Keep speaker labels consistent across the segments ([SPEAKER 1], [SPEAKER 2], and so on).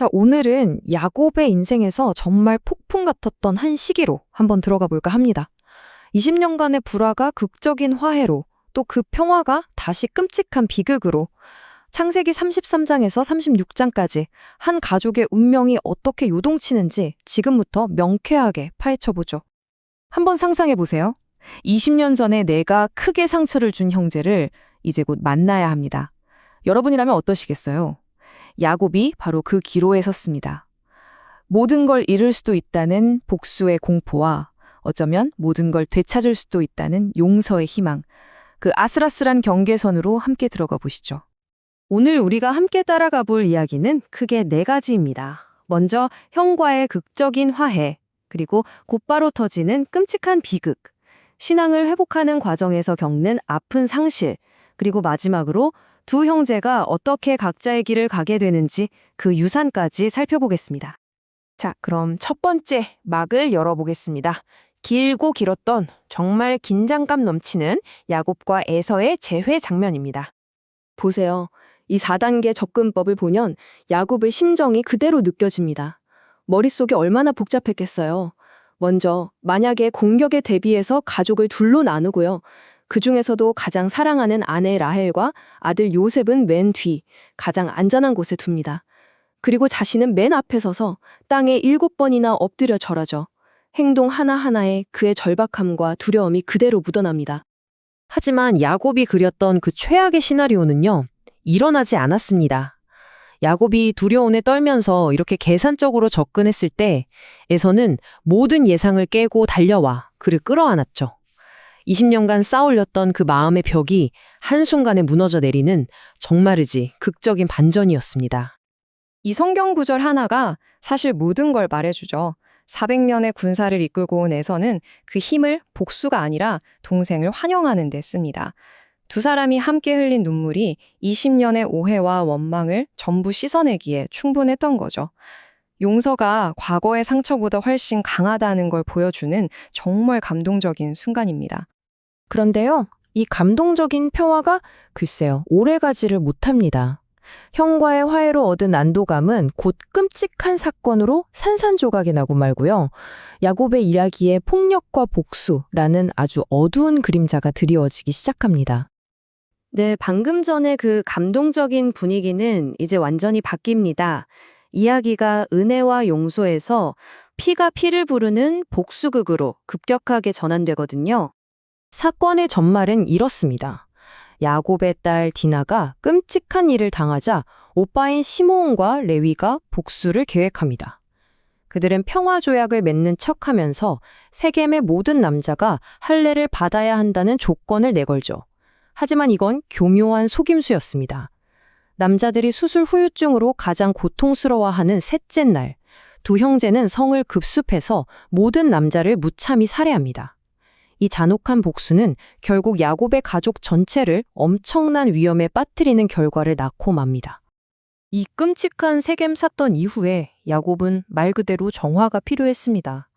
[SPEAKER 1] 자, 오늘은 야곱의 인생에서 정말 폭풍 같았던 한 시기로 한번 들어가 볼까 합니다. 20년간의 불화가 극적인 화해로 또 그 평화가 다시 끔찍한 비극으로 창세기 33장에서 36장까지 한 가족의 운명이 어떻게 요동치는지 지금부터 명쾌하게 파헤쳐 보죠. 한번 상상해 보세요. 20년 전에 내가 크게 상처를 준 형제를 이제 곧 만나야 합니다. 여러분이라면 어떠시겠어요? 야곱이 바로 그 기로에 섰습니다. 모든 걸 잃을 수도 있다는 복수의 공포와 어쩌면 모든 걸 되찾을 수도 있다는 용서의 희망, 그 아슬아슬한 경계선으로 함께 들어가 보시죠. 오늘 우리가 함께 따라가 볼 이야기는 크게 네 가지입니다. 먼저 형과의 극적인 화해, 그리고 곧바로 터지는 끔찍한 비극, 신앙을 회복하는 과정에서 겪는 아픈 상실, 그리고 마지막으로 두 형제가 어떻게 각자의 길을 가게 되는지 그 유산까지 살펴보겠습니다. 자, 그럼 첫 번째 막을 열어보겠습니다. 길고 길었던 정말 긴장감 넘치는 야곱과 에서의 재회 장면입니다. 보세요. 이 4단계 접근법을 보면 야곱의 심정이 그대로 느껴집니다. 머릿속이 얼마나 복잡했겠어요. 먼저 만약에 공격에 대비해서 가족을 둘로 나누고요. 그 중에서도 가장 사랑하는 아내 라헬과 아들 요셉은 맨 뒤, 가장 안전한 곳에 둡니다. 그리고 자신은 맨 앞에 서서 땅에 일곱 번이나 엎드려 절하죠. 행동 하나하나에 그의 절박함과 두려움이 그대로 묻어납니다. 하지만 야곱이 그렸던 그 최악의 시나리오는요, 일어나지 않았습니다. 야곱이 두려움에 떨면서 이렇게 계산적으로 접근했을 때 에서는 모든 예상을 깨고 달려와 그를 끌어안았죠. 20년간 쌓아올렸던 그 마음의 벽이 한순간에 무너져 내리는 정말이지 극적인 반전이었습니다. 이 성경 구절 하나가 사실 모든 걸 말해주죠. 400년의 군사를 이끌고 온 에서는 그 힘을 복수가 아니라 동생을 환영하는 데 씁니다. 두 사람이 함께 흘린 눈물이 20년의 오해와 원망을 전부 씻어내기에 충분했던 거죠. 용서가 과거의 상처보다 훨씬 강하다는 걸 보여주는 정말 감동적인 순간입니다. 그런데요, 이 감동적인 평화가 글쎄요, 오래가지를 못합니다. 형과의 화해로 얻은 안도감은 곧 끔찍한 사건으로 산산조각이 나고 말고요. 야곱의 이야기에 폭력과 복수라는 아주 어두운 그림자가 드리워지기 시작합니다. 네, 방금 전에 그 감동적인 분위기는 이제 완전히 바뀝니다. 이야기가 은혜와 용서에서 피가 피를 부르는 복수극으로 급격하게 전환되거든요. 사건의 전말은 이렇습니다. 야곱의 딸 디나가 끔찍한 일을 당하자 오빠인 시므온과 레위가 복수를 계획합니다. 그들은 평화 조약을 맺는 척하면서 세겜의 모든 남자가 할례를 받아야 한다는 조건을 내걸죠. 하지만 이건 교묘한 속임수였습니다. 남자들이 수술 후유증으로 가장 고통스러워하는 셋째 날, 두 형제는 성을 급습해서 모든 남자를 무참히 살해합니다. 이 잔혹한 복수는 결국 야곱의 가족 전체를 엄청난 위험에 빠뜨리는 결과를 낳고 맙니다. 이 끔찍한 세겜 사건 이후에 야곱은 말 그대로 정화가 필요했습니다.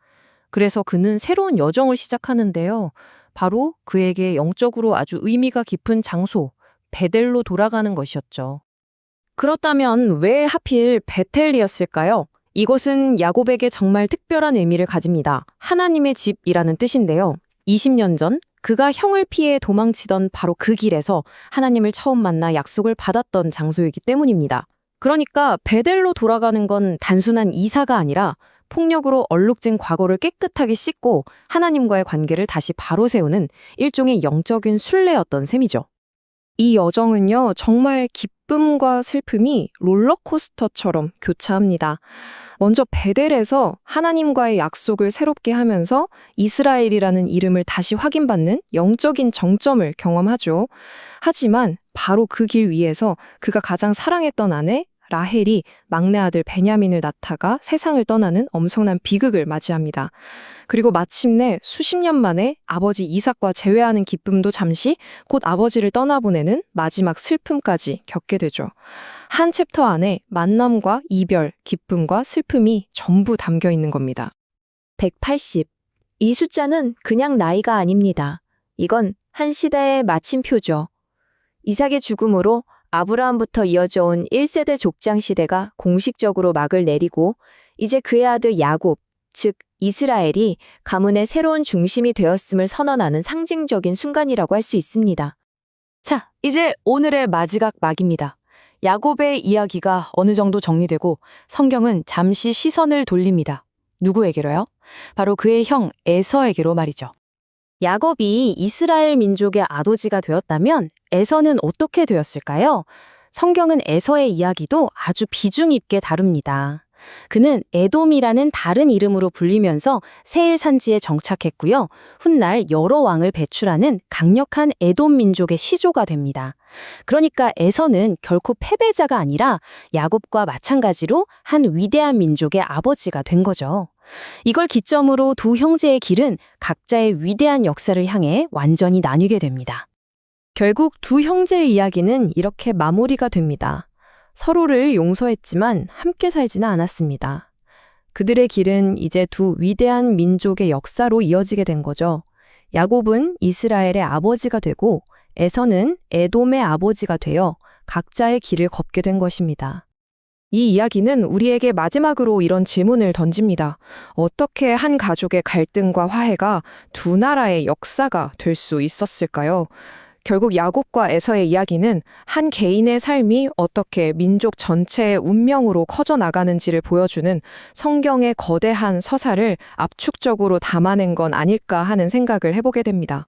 [SPEAKER 1] 그래서 그는 새로운 여정을 시작하는데요. 바로 그에게 영적으로 아주 의미가 깊은 장소, 베델로 돌아가는 것이었죠. 그렇다면 왜 하필 베텔이었을까요? 이곳은 야곱에게 정말 특별한 의미를 가집니다. 하나님의 집이라는 뜻인데요. 20년 전 그가 형을 피해 도망치던 바로 그 길에서 하나님을 처음 만나 약속을 받았던 장소이기 때문입니다. 그러니까 베델로 돌아가는 건 단순한 이사가 아니라 폭력으로 얼룩진 과거를 깨끗하게 씻고 하나님과의 관계를 다시 바로 세우는 일종의 영적인 순례였던 셈이죠. 이 여정은요, 정말 기쁨과 슬픔이 롤러코스터처럼 교차합니다. 먼저 베델에서 하나님과의 약속을 새롭게 하면서 이스라엘이라는 이름을 다시 확인받는 영적인 정점을 경험하죠. 하지만 바로 그 길 위에서 그가 가장 사랑했던 아내 라헬이 막내 아들 베냐민을 낳다가 세상을 떠나는 엄청난 비극을 맞이합니다. 그리고 마침내 수십 년 만에 아버지 이삭과 재회하는 기쁨도 잠시 곧 아버지를 떠나보내는 마지막 슬픔까지 겪게 되죠. 한 챕터 안에 만남과 이별, 기쁨과 슬픔이 전부 담겨 있는 겁니다. 180. 이 숫자는 그냥 나이가 아닙니다. 이건 한 시대의 마침표죠. 이삭의 죽음으로
[SPEAKER 2] 아브라함부터 이어져 온 1세대 족장 시대가 공식적으로 막을 내리고 이제 그의 아들 야곱, 즉 이스라엘이 가문의 새로운 중심이 되었음을 선언하는 상징적인 순간이라고 할 수 있습니다.
[SPEAKER 1] 자, 이제 오늘의 마지막 막입니다. 야곱의 이야기가 어느 정도 정리되고 성경은 잠시 시선을 돌립니다. 누구에게로요? 바로 그의 형 에서에게로 말이죠. 야곱이 이스라엘 민족의 아도지가 되었다면 에서는 어떻게 되었을까요? 성경은 에서의 이야기도 아주 비중 있게 다룹니다. 그는 에돔이라는 다른 이름으로 불리면서 세일 산지에 정착했고요. 훗날 여러 왕을 배출하는 강력한 에돔 민족의 시조가 됩니다. 그러니까 에서는 결코 패배자가 아니라 야곱과 마찬가지로 한 위대한 민족의 아버지가 된 거죠. 이걸 기점으로 두 형제의 길은 각자의 위대한 역사를 향해 완전히 나뉘게 됩니다. 결국 두 형제의 이야기는 이렇게 마무리가 됩니다. 서로를 용서했지만 함께 살지는 않았습니다. 그들의 길은 이제 두 위대한 민족의 역사로 이어지게 된 거죠. 야곱은 이스라엘의 아버지가 되고 에서는 에돔의 아버지가 되어 각자의 길을 걷게 된 것입니다. 이 이야기는 우리에게 마지막으로 이런 질문을 던집니다. 어떻게 한 가족의 갈등과 화해가 두 나라의 역사가 될 수 있었을까요? 결국 야곱과 에서의 이야기는 한 개인의 삶이 어떻게 민족 전체의 운명으로 커져 나가는지를 보여주는 성경의 거대한 서사를 압축적으로 담아낸 건 아닐까 하는 생각을 해보게 됩니다.